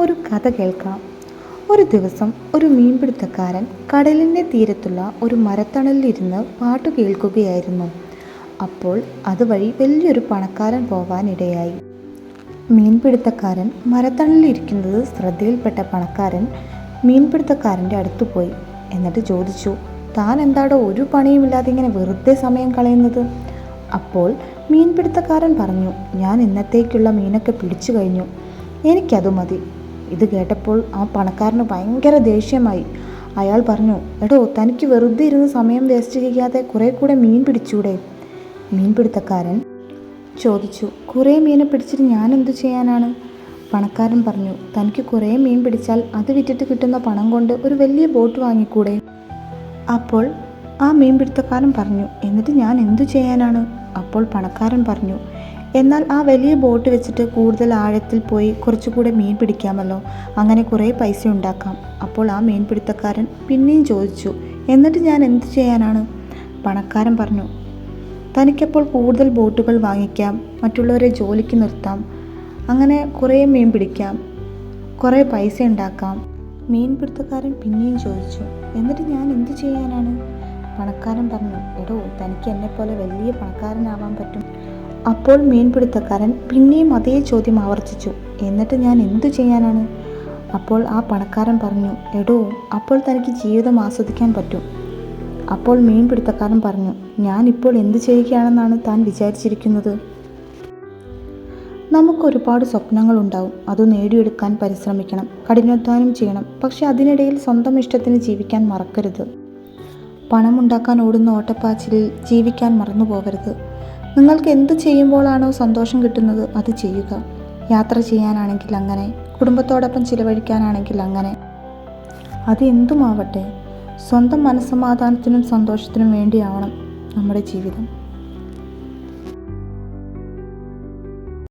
ഒരു കഥ കേൾക്കാം. ഒരു ദിവസം ഒരു മീൻപിടുത്തക്കാരൻ കടലിന്റെ തീരത്തുള്ള ഒരു മരത്തണലിലിരുന്ന് പാട്ട് കേൾക്കുകയായിരുന്നു. അപ്പോൾ അതുവഴി വലിയൊരു പണക്കാരൻ പോകാനിടയായി. മീൻപിടുത്തക്കാരൻ മരത്തണലിലിരിക്കുന്നത് ശ്രദ്ധയിൽപ്പെട്ട പണക്കാരൻ മീൻപിടുത്തക്കാരന്റെ അടുത്തു പോയി. എന്നിട്ട് ചോദിച്ചു താൻ എന്താടോ ഒരു പണിയുമില്ലാതെ ഇങ്ങനെ വെറുതെ സമയം കളയുന്നത്? അപ്പോൾ മീൻപിടുത്തക്കാരൻ പറഞ്ഞു ഞാൻ ഇന്നത്തേക്കുള്ള മീനൊക്കെ പിടിച്ചു കഴിഞ്ഞു. എനിക്കത് മതി. ഇത് കേട്ടപ്പോൾ ആ പണക്കാരന് ഭയങ്കര ദേഷ്യമായി. അയാൾ പറഞ്ഞു എടോ തനിക്ക് വെറുതെ ഇരുന്ന് സമയം വേസ്റ്റ് ചെയ്യാതെ കുറേ കൂടെ മീൻ പിടിച്ചൂടെ? മീൻ മീൻപിടുത്തക്കാരൻ ചോദിച്ചു. കുറേ മീനെ പിടിച്ചിട്ട് ഞാൻ എന്തു ചെയ്യാനാണ്? പണക്കാരൻ പറഞ്ഞു തനിക്ക് കുറേ മീൻ പിടിച്ചാൽ അത് വിറ്റിട്ട് കിട്ടുന്ന പണം കൊണ്ട് ഒരു വലിയ ബോട്ട് വാങ്ങിക്കൂടെ? അപ്പോൾ ആ മീൻ മീൻപിടുത്തക്കാരൻ പറഞ്ഞു എന്നിട്ട് ഞാൻ എന്തു ചെയ്യാനാണ്? അപ്പോൾ പണക്കാരൻ പറഞ്ഞു എന്നാൽ ആ വലിയ ബോട്ട് വെച്ചിട്ട് കൂടുതൽ ആഴത്തിൽ പോയി കുറച്ചുകൂടെ മീൻ പിടിക്കാമല്ലോ. അങ്ങനെ കുറേ പൈസ ഉണ്ടാക്കാം. അപ്പോൾ ആ മീൻ മീൻപിടുത്തക്കാരൻ പിന്നെയും ചോദിച്ചു എന്നിട്ട് ഞാൻ എന്ത് ചെയ്യാനാണ്? പണക്കാരൻ പറഞ്ഞു തനിക്കപ്പോൾ കൂടുതൽ ബോട്ടുകൾ വാങ്ങിക്കാം മറ്റുള്ളവരെ ജോലിക്ക് നിർത്താം അങ്ങനെ കുറേ മീൻ പിടിക്കാം കുറേ പൈസ ഉണ്ടാക്കാം. മീൻ പിടുത്തക്കാരൻ പിന്നെയും ചോദിച്ചു എന്നിട്ട് ഞാൻ എന്ത് ചെയ്യാനാണ്? പണക്കാരൻ പറഞ്ഞു എടോ തനിക്ക് എന്നെപ്പോലെ വലിയ പണക്കാരനാവാൻ പറ്റും. അപ്പോൾ മീൻപിടുത്തക്കാരൻ പിന്നെയും അതേ ചോദ്യം ആവർത്തിച്ചു. എന്നിട്ട് ഞാൻ എന്തു ചെയ്യാനാണ്? അപ്പോൾ ആ പണക്കാരൻ പറഞ്ഞു എടോ അപ്പോൾ തനിക്ക് ജീവിതം ആസ്വദിക്കാൻ പറ്റും. അപ്പോൾ മീൻപിടുത്തക്കാരൻ പറഞ്ഞു ഞാൻ ഇപ്പോൾ എന്ത് ചെയ്യുകയാണെന്നാണ് താൻ വിചാരിച്ചിരിക്കുന്നത്? നമുക്ക് ഒരുപാട് സ്വപ്നങ്ങൾ ഉണ്ടാവും. അത് നേടിയെടുക്കാൻ പരിശ്രമിക്കണം കഠിനാധ്വാനം ചെയ്യണം. പക്ഷെ അതിനിടയിൽ സ്വന്തം ഇഷ്ടത്തിന് ജീവിക്കാൻ മറക്കരുത്. പണമുണ്ടാക്കാൻ ഓടുന്ന ഓട്ടപ്പാച്ചിലിൽ ജീവിക്കാൻ മറന്നു പോകരുത് നിങ്ങൾക്ക് എന്ത് ചെയ്യുമ്പോഴാണോ സന്തോഷം കിട്ടുന്നത് അത് ചെയ്യുക. യാത്ര ചെയ്യാനാണെങ്കിൽ അങ്ങനെ കുടുംബത്തോടൊപ്പം ചിലവഴിക്കാനാണെങ്കിൽ അങ്ങനെ. അത് എന്തുമാവട്ടെ സ്വന്തം മനസ്സമാധാനത്തിനും സന്തോഷത്തിനും വേണ്ടിയാവണം നമ്മുടെ ജീവിതം.